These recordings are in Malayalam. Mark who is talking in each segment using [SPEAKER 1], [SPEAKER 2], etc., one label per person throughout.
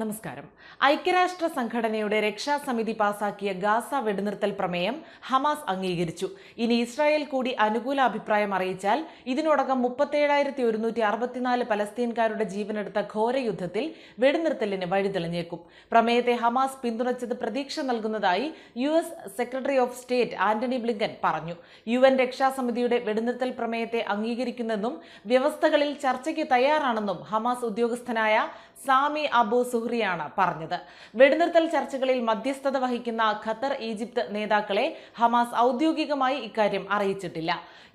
[SPEAKER 1] നമസ്കാരം. ഐക്യരാഷ്ട്ര സംഘടനയുടെ രക്ഷാസമിതി പാസാക്കിയ ഗാസ വെടിനിർത്തൽ പ്രമേയം ഹമാസ് അംഗീകരിച്ചു. ഇനി ഇസ്രായേൽ കൂടി അനുകൂല അഭിപ്രായം അറിയിച്ചാൽ ഇതിനോടകം മുപ്പത്തേഴായിരത്തി ഒരുന്നൂറ്റി അറുപത്തിനാല് പലസ്തീൻകാരുടെ ജീവനെടുത്ത ഘോര യുദ്ധത്തിൽ വെടിനിർത്തലിന് വഴിതെളിഞ്ഞേക്കും. പ്രമേയത്തെ ഹമാസ് പിന്തുണച്ചത് പ്രതീക്ഷ നൽകുന്നതായി U S secretary of state Antony Blinken പറഞ്ഞു. യു എൻ രക്ഷാസമിതിയുടെ വെടിനിർത്തൽ പ്രമേയത്തെ അംഗീകരിക്കുന്നെന്നും വ്യവസ്ഥകളിൽ ചർച്ചയ്ക്ക് തയ്യാറാണെന്നും ഹമാസ് ഉദ്യോഗസ്ഥനായ സാമി അബു സുഹ്രിയാണ് പറഞ്ഞത്. വെടിനിർത്തൽ ചർച്ചകളിൽ മധ്യസ്ഥത വഹിക്കുന്ന ഖത്തർ ഈജിപ്ത് നേതാക്കളെ ഹമാസ് ഔദ്യോഗികമായി ഇക്കാര്യം അറിയിച്ചിട്ടില്ല.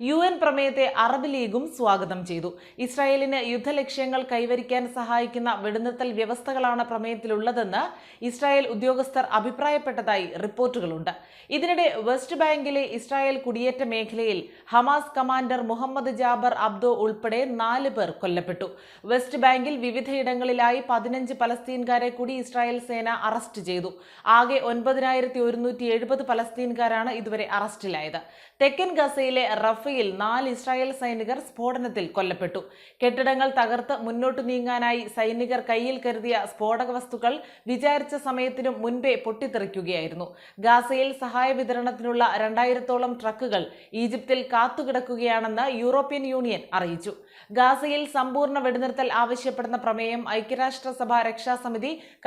[SPEAKER 1] യു എൻ പ്രമേയത്തെ അറബ് ലീഗും സ്വാഗതം ചെയ്തു. ഇസ്രായേലിന് യുദ്ധലക്ഷ്യങ്ങൾ കൈവരിക്കാൻ സഹായിക്കുന്ന വെടിനിർത്തൽ വ്യവസ്ഥകളാണ് പ്രമേയത്തിലുള്ളതെന്ന് ഇസ്രായേൽ ഉദ്യോഗസ്ഥർ അഭിപ്രായപ്പെട്ടതായി റിപ്പോർട്ടുകളുണ്ട്. ഇതിനിടെ വെസ്റ്റ് ബാങ്കിലെ ഇസ്രായേൽ കുടിയേറ്റ മേഖലയിൽ Hamas commander Mohammed Jaber Abdo ഉൾപ്പെടെ നാല് പേർ കൊല്ലപ്പെട്ടു. വെസ്റ്റ് ബാങ്കിൽ വിവിധയിടങ്ങളിലായി പതിനഞ്ച് പലസ്തീൻകാരെ കൂടി ഇസ്രായേൽ സേന അറസ്റ്റ് ചെയ്തു. ആകെ ഒൻപതിനായിരത്തി ഒരുന്നൂറ്റി എഴുപത് പലസ്തീൻകാരാണ് ഇതുവരെ അറസ്റ്റിലായത്. തെക്കൻ ഗസയിലെ റഫയിൽ നാല് ഇസ്രായേൽ സൈനികർ സ്ഫോടനത്തിൽ കൊല്ലപ്പെട്ടു. കെട്ടിടങ്ങൾ തകർത്ത് മുന്നോട്ട് നീങ്ങാനായി സൈനികർ കയ്യിൽ കരുതിയ സ്ഫോടക വസ്തുക്കൾ വിചാരിച്ച സമയത്തിനും മുൻപേ പൊട്ടിത്തെറിക്കുകയായിരുന്നു. ഗാസയിൽ സഹായ വിതരണത്തിനുള്ള രണ്ടായിരത്തോളം ട്രക്കുകൾ ഈജിപ്തിൽ കാത്തുകിടക്കുകയാണെന്ന് യൂറോപ്യൻ യൂണിയൻ അറിയിച്ചു. ഗാസയിൽ സമ്പൂർണ വെടിനിർത്തൽ ആവശ്യപ്പെടുന്ന പ്രമേയം ഐക്യരാഷ്ട്രസഭ രക്ഷാസമിതി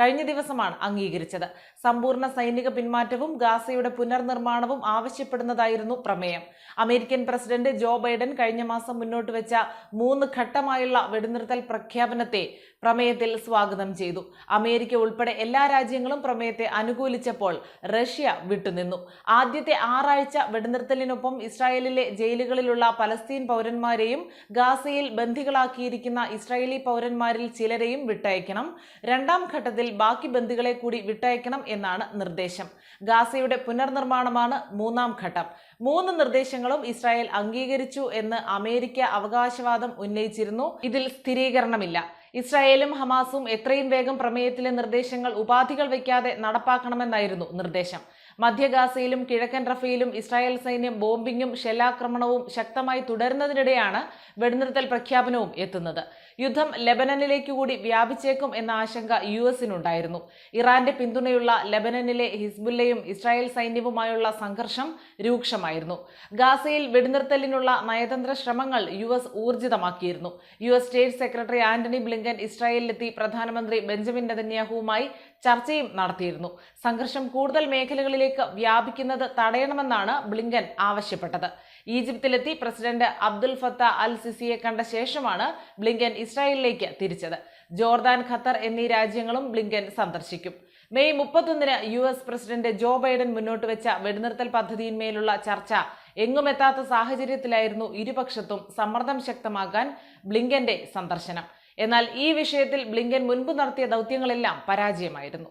[SPEAKER 1] കഴിഞ്ഞ ദിവസമാണ് അംഗീകരിച്ചത്. സമ്പൂർണ സൈനിക പിന്മാറ്റവും ഗാസയുടെ പുനർനിർമ്മാണവും ആവശ്യപ്പെടുന്നതായിരുന്നു പ്രമേയം. അമേരിക്കൻ പ്രസിഡന്റ് ജോ ബൈഡൻ കഴിഞ്ഞ മാസം മുന്നോട്ട് വെച്ച മൂന്ന് ഘട്ടമായുള്ള വെടിനിർത്തൽ പ്രഖ്യാപനത്തെ പ്രമേയത്തിൽ സ്വാഗതം ചെയ്തു. അമേരിക്ക ഉൾപ്പെടെ എല്ലാ രാജ്യങ്ങളും പ്രമേയത്തെ അനുകൂലിച്ചപ്പോൾ റഷ്യ വിട്ടുനിന്നു. ആദ്യത്തെ ആറാഴ്ച വെടിനിർത്തലിനൊപ്പം ഇസ്രായേലിലെ ജയിലുകളിലുള്ള പലസ്തീൻ പൗരന്മാരെയും ഗാസയിൽ ബന്ധികളാക്കിയിരിക്കുന്ന ഇസ്രായേലി പൗരന്മാരിൽ ചിലരെയും വിട്ടയക്കണം. രണ്ടാം ഘട്ടത്തിൽ ബാക്കി ബന്ദികളെ കൂടി വിട്ടയക്കണം എന്നാണ് നിർദ്ദേശം. ഗാസയുടെ പുനർനിർമ്മാണമാണ് മൂന്നാം ഘട്ടം. മൂന്ന് നിർദ്ദേശങ്ങളും ഇസ്രായേൽ അംഗീകരിച്ചു എന്ന് അമേരിക്ക അവകാശവാദം ഉന്നയിച്ചിരുന്നു. ഇതിൽ സ്ഥിരീകരണമില്ല. ഇസ്രായേലും ഹമാസും എത്രയും വേഗം പ്രമേയത്തിലെ നിർദ്ദേശങ്ങൾ ഉപാധികൾ വയ്ക്കാതെ നടപ്പാക്കണമെന്നായിരുന്നു നിർദ്ദേശം. മധ്യ ഗാസയിലും കിഴക്കൻ റഫയിലും ഇസ്രായേൽ സൈന്യം ബോംബിങ്ങും ഷെല്ലാക്രമണവും ശക്തമായി തുടരുന്നതിനിടെയാണ് വെടിനിർത്തൽ പ്രഖ്യാപനവും എത്തുന്നത്. യുദ്ധം ലെബനനിലേക്ക് കൂടി വ്യാപിച്ചേക്കും എന്ന ആശങ്ക യു എസിനുണ്ടായിരുന്നു. ഇറാന്റെ പിന്തുണയുള്ള ലെബനനിലെ ഹിസ്ബുല്ലയും ഇസ്രായേൽ സൈന്യവുമായുള്ള സംഘർഷം രൂക്ഷമായിരുന്നു. ഗാസയിൽ വെടിനിർത്തലിനുള്ള നയതന്ത്ര ശ്രമങ്ങൾ U S ഊർജിതമാക്കിയിരുന്നു. U S state secretary Antony Blinken ഇസ്രായേലിലെത്തി പ്രധാനമന്ത്രി ബെഞ്ചമിൻ നെതന്യാഹുവുമായി ചർച്ചയും നടത്തിയിരുന്നു. സംഘർഷം കൂടുതൽ മേഖലകളിലേക്ക് വ്യാപിക്കുന്നത് തടയണമെന്നാണ് ബ്ലിങ്കൻ ആവശ്യപ്പെട്ടത്. ഈജിപ്തിലെത്തി പ്രസിഡന്റ് അബ്ദുൽ ഫത്ത അൽ സിസിയെ കണ്ട ശേഷമാണ് ബ്ലിങ്കൻ ഇസ്രായേലിലേക്ക് തിരിച്ചത്. ജോർദാൻ ഖത്തർ എന്നീ രാജ്യങ്ങളും ബ്ലിങ്കൻ സന്ദർശിക്കും. മെയ് മുപ്പത്തൊന്നിന് U S president Joe Biden മുന്നോട്ട് വെച്ച വെടിനിർത്തൽ പദ്ധതിയിന്മേലുള്ള ചർച്ച എങ്ങുമെത്താത്ത സാഹചര്യത്തിലായിരുന്നു ഇരുപക്ഷത്തും സമ്മർദ്ദം ശക്തമാക്കാൻ ബ്ലിങ്കന്റെ സന്ദർശനം. എന്നാൽ ഈ വിഷയത്തിൽ ബ്ലിങ്കൻ മുൻപ് നടത്തിയ ദൗത്യങ്ങളെല്ലാം പരാജയമായിരുന്നു.